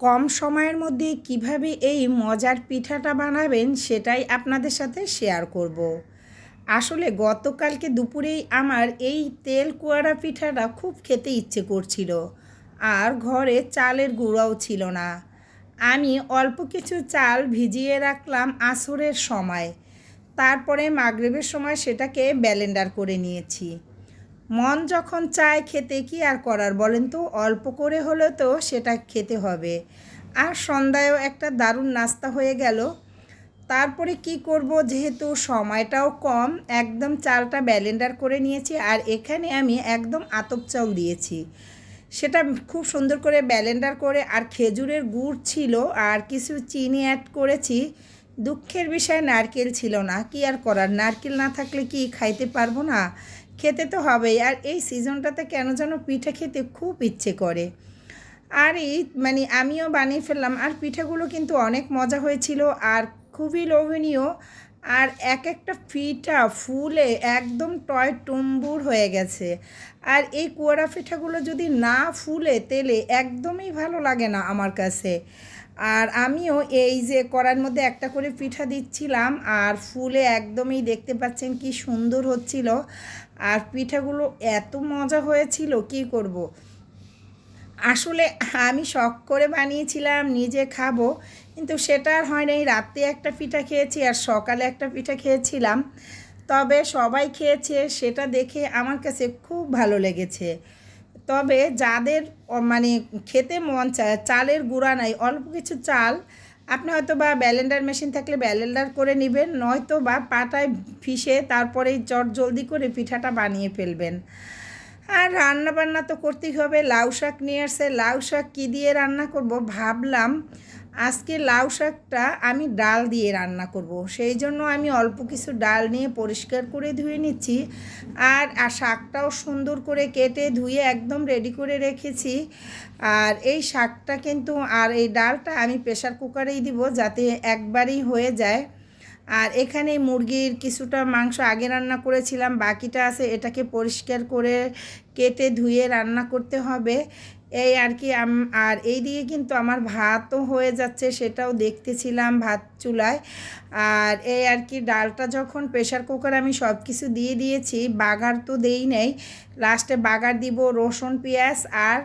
কম সময়ের মধ্যে কীভাবে এই মজার পিঠাটা বানাবেন সেটাই আপনাদের সাথে শেয়ার করব। আসলে গতকালকে দুপুরেই আমার এই তেল কুয়ারা পিঠাটা খুব খেতে ইচ্ছে করছিল আর ঘরে চালের গুঁড়াও ছিল না। আমি অল্প কিছু চাল ভিজিয়ে রাখলাম আসরের সময়। তারপরে মাগরিবের সময় সেটাকে ব্যালেন্ডার করে নিয়েছি। মন যখন চায় খেতে কি আর করার বলেন তো? অল্প করে হলেও তো সেটা খেতে হবে। আর সন্ধ্যায়ও একটা দারুণ নাস্তা হয়ে গেল। তারপরে কি করব যেহেতু সময়টাও কম, একদম চালটা ব্যালেন্ডার করে নিয়েছি আর এখানে আমি একদম আতপ চাল দিয়েছি। সেটা খুব সুন্দর করে ব্যালেন্ডার করে আর খেজুরের গুড় ছিল আর কিছু চিনি অ্যাড করেছি। দুঃখের বিষয়, নারকেল ছিল না। কি আর করার? নারকেল না থাকলে কি খাইতে পারব না? খেতে তো হবেই। আর এই সিজনটাতে কেন যেন পিঠে খেতে খুব ইচ্ছে করে। আর এই মানে আমিও বানিয়ে ফেললাম। আর পিঠাগুলো কিন্তু অনেক মজা হয়েছিল। আর খুবই লোভনীয়। আর এক একটা পিঠা ফুলে একদম টয় টুম্বুর হয়ে গেছে। আর এই কুয়ারা পিঠাগুলো যদি না ফুলে, তেলে একদমই ভালো লাগে না আমার কাছে। আর আমিও এই যে করার মধ্যে একটা করে পিঠা দিচ্ছিলাম, আর ফুলে একদমই দেখতে পাচ্ছেন কি সুন্দর হচ্ছিল। আর পিঠাগুলো এত মজা হয়েছিল, কি করব। আসলে আমি শখ করে বানিয়েছিলাম, নিজে খাব, কিন্তু সেটা আর হয় নাই রাতে একটা পিঠা খেয়েছি আর সকালে একটা পিঠা খেয়েছিলাম। তবে সবাই খেয়েছে, সেটা দেখে আমার কাছে খুব ভালো লেগেছে। তবে যাদের মানে খেতে মন চায়, চালের গুঁড়া নাই, অল্প কিছু চাল, আপনি হয়তো বা ব্যালেন্ডার মেশিন থাকলে ব্যালেন্ডার করে নেবেন, নয়তো বা পাটায় ফিসে তারপরেই চট জলদি করে পিঠাটা বানিয়ে ফেলবেন। আর রান্না বান্না তো করতেই হবে। লাউ শাক নিয়ে আসছে লাউ শাক কী দিয়ে রান্না করব ভাবলাম আজকে লাউ শাকটা আমি ডাল দিয়ে রান্না করব। সেই জন্য আমি অল্প কিছু ডাল নিয়ে পরিষ্কার করে ধুয়ে নিচ্ছি। আর আর শাকটাও সুন্দর করে কেটে ধুয়ে একদম রেডি করে রেখেছি। আর এই শাকটা কিন্তু, আর এই ডালটা আমি প্রেশার কুকারেই দিব যাতে একবারই হয়ে যায়। আর এখানে মুরগির কিছুটা মাংস আগে রান্না করেছিলাম, বাকিটা আছে এটাকে পরিষ্কার করে কেটে ধুয়ে রান্না করতে হবে। এই আর কি আর এই দিকে কিন্তু আমার ভাতও হয়ে যাচ্ছে, সেটাও দেখতেছিলাম ভাত চুলায়। আর এই আর কি, ডালটা যখন প্রেশার কুকার আমি সব কিছু দিয়ে দিয়েছি, বাগার তো দেই নেই। লাস্টে বাগার দিব রসুন, পেঁয়াজ আর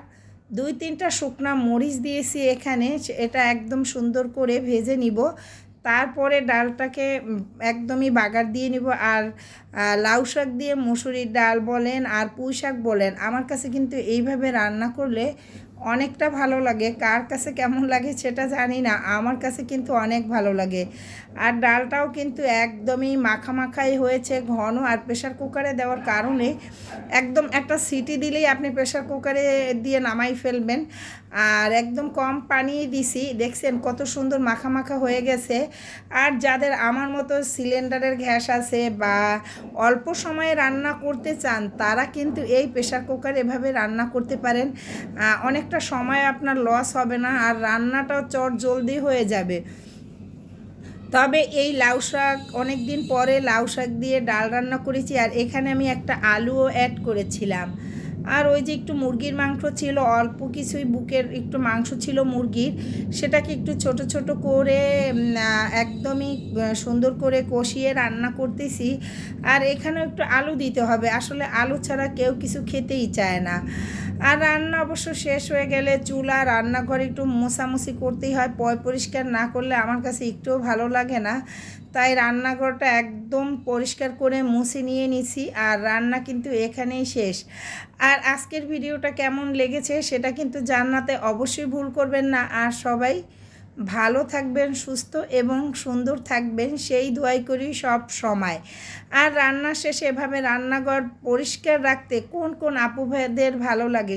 দুই তিনটা শুকনা মরিচ দিয়েছি এখানে এটা একদম সুন্দর করে ভেজে নিব। তারপরে ডালটাকে একদমই বাগার দিয়ে নিব। আর লাউ শাক দিয়ে মুসুরির ডাল বলেন আর পুঁই শাক বলেন, আমার কাছে কিন্তু এইভাবে রান্না করলে অনেকটা ভালো লাগে। কার কাছে কেমন লাগে সেটা জানি না। আমার কাছে কিন্তু অনেক ভালো লাগে। আর ডালটাও কিন্তু একদমই মাখা মাখাই হয়েছে ঘন। আর প্রেশার কুকারে দেওয়ার কারণে একদম একটা সিটি দিলেই আপনি প্রেশার কুকারে দিয়ে নামাই ফেলবেন। আর একদম কম পানি দিছি। দেখছেন কত সুন্দর মাখা মাখা হয়ে গেছে। আর যাদের আমার মতো সিলিন্ডারের গ্যাস আছে বা অল্প সময়ে রান্না করতে চান, তারা কিন্তু এই প্রেশার কুকার এভাবে রান্না করতে পারেন। অনেকটা সময় আপনার লস হবে না, আর রান্নাটাও চট জলদি হয়ে যাবে। তবে এই লাউ শাক অনেক দিন পরে লাউ শাক দিয়ে ডাল রান্না করেছি, আর এখানে আমি একটা আলুও অ্যাড করেছিলাম। আর ওই যে একটু মুরগির মাংস ছিল, অল্প কিছুই বুকের একটু মাংস ছিল মুরগির, সেটাকে একটু ছোট ছোট করে একদমই সুন্দর করে কষিয়ে রান্না করতেছি। আর এখানেও একটু আলু দিতে হবে, আসলে আলু ছাড়া কেউ কিছু খেতেই চায় না। আর রান্না অবশ্য শেষ হয়ে গেলে চুলা, রান্নাঘরে একটু মোছামুছি করতেই হয়, পয় পরিষ্কার না করলে আমার কাছে একটুও ভালো লাগে না। তাই রান্নাঘরটা একদম পরিষ্কার করে মুছে নিয়ে নিছি আর রান্না কিন্তু এখানেই শেষ। আর আজকের ভিডিওটা কেমন লেগেছে সেটা কিন্তু জান্নাতে অবশ্যই ভুল করবেন না। আর সবাই ভালো থাকবেন, সুস্থ এবং সুন্দর থাকবেন, সেই দোয়াই করি সব সময়। আর রান্না শেষে এভাবে রান্নাঘর পরিষ্কার রাখতে কোন কোন আপু ভালো লাগে?